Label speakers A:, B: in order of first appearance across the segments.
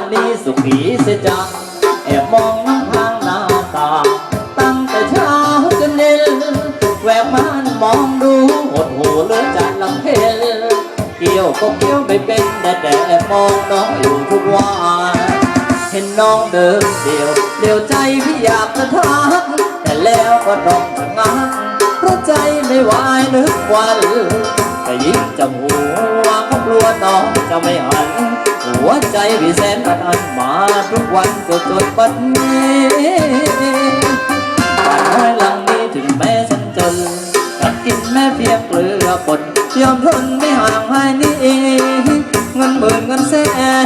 A: งนี้สุขีเสียจังแอบมองน้ำทางหน้าตาตั้งแต่เช้าจนเย็นแววมานมองดูหดหูเลือจัดลำเพลเกี่ยวก็เกี่ยวไม่เป็นแต่แต่มองน้องอยู่ทุกวันเห็นน้องเดินเดียวเดียวใจพี่อยากจะทักแต่แล้วก็ต้องงักเพราะใจไม่ไหวนึกวัน แต่ยิ่งจำหัวก็กลัวน้องจะไม่หัน หัวใจพี่แสนอันมาทุกวันจนจนปัจนี้บ้านน้อยหลังนี้ถึงแม้ฉันจนกัดกินแม่เพียงเกลือปนยอมทนไม่ห่างให้นี่เงินหมื่นเงินแส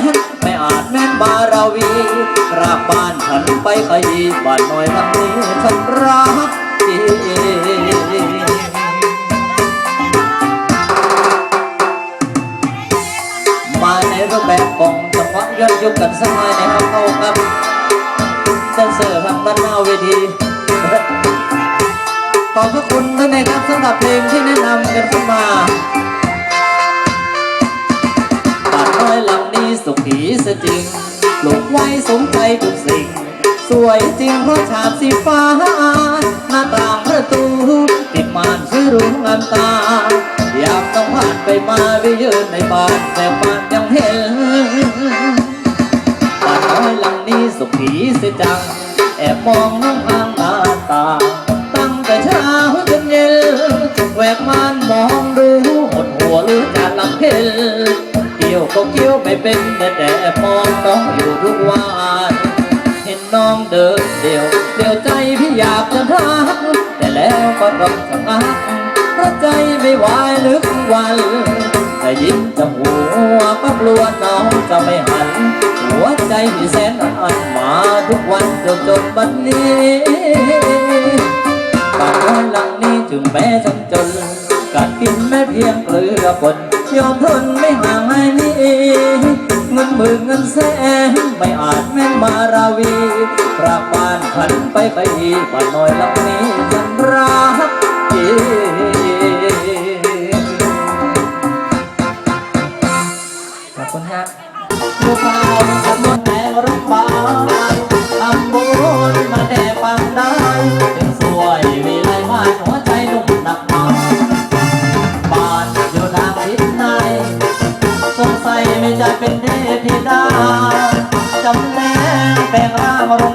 A: นไม่อาจแม่นบาราวีรากบ้านฉันไปขยี้บ้านน้อยหลังนี้ฉันรักจริง แบบของจังหวะย้อนยุคกันสมัยในครับเข้าครับแดนเซอร์ทางด้านหน้าเวทีขอบพระคุณด้วยนะครับสำหรับเพลงที่แนะนำกันขึ้นมาบ้านน้อยหลังนี้สุขีเสียจริงปลูกไว้สมใจทุกสิ่ง สวยจริงเพราะฉาบสีฟ้า หน้าต่างประตูติดม่านชื่อรุ้งงามตา อยากต้องผ่านไปมาไปยืนในบ้านแต่บ้าีเสียจัง แอบมองน้องทางหน้าตางตั้งแต่เช้าจนเย็นแหวกม่านมองดูหดหัวหรือจะลำเพลเกี่ยวก็เกี่ยวไม่เป็นแต่แต่มองน้องอยู่ทุกวันเห็นน้องเดินเดียวเดียวใจพี่อยากจะทักแต่แล้วก็ต้องชะงักเพราะใจไม่ไหวลึกวันแต่ยิ้มจะหัวก็กลัวน้องจะไม่หัน ใจที่แสนอันมาทุกวันจนจนบัดนี้บ้านน้อยหลังนี้ถึงแม้จำจนกัดกินแม่เพียงเกลือปนยอมทนไม่ห่างให้นี้เงินหมื่นเงินแสนไม่อาจแม่นมาราวีกราบานขันไปไปบ้านน้อยหลังนี้ ยังได้ถึงสวยวิไลมาหัวใจนุ่มหนักหนาบาดอยู่ทางทิศในสงสัยไม่จะเป็นเทพธิดาจำแนงแปลงร่างลง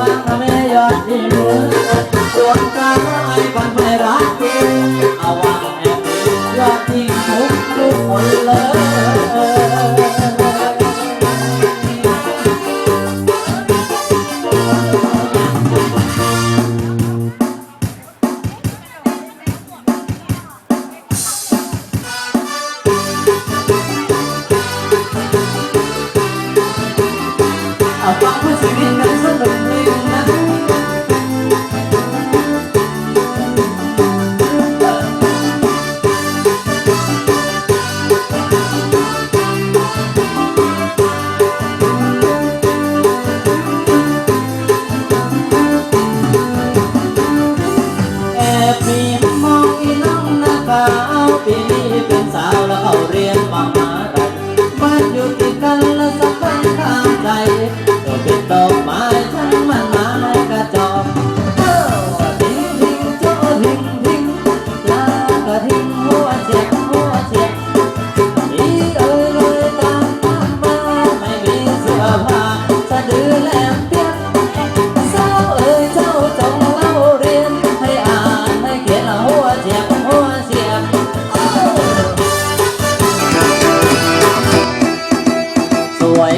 A: วังไม่ยอดที่มือส่วนกลางไอ้บันไม่รักเอาวังแอบยอดที่มุกทุกคนเลย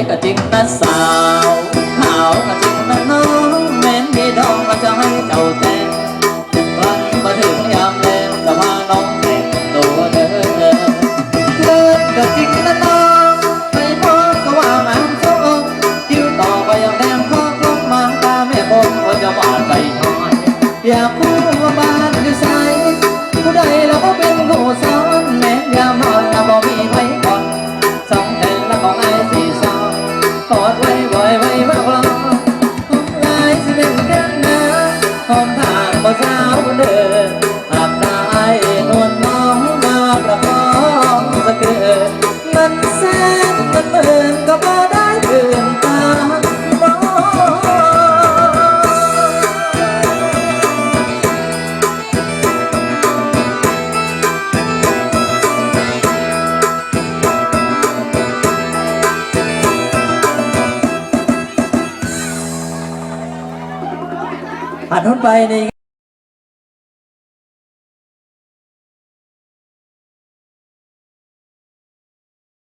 B: ก็จิ้ม
A: นะสาวขาวก็จริงนะน้องแม้นพี่ดองก็จะให้เจ้าแต่งวันมาถึงยามแลงจะพาน้องแต่งตัวเธอเลิกก็จริงนะ บ่สาวเดินหากได้นวลน้องมาประคองสะเกิดมันแสนมันเหมือนก็บ่ได้เกินตาน้องผ่านพ้นไปใน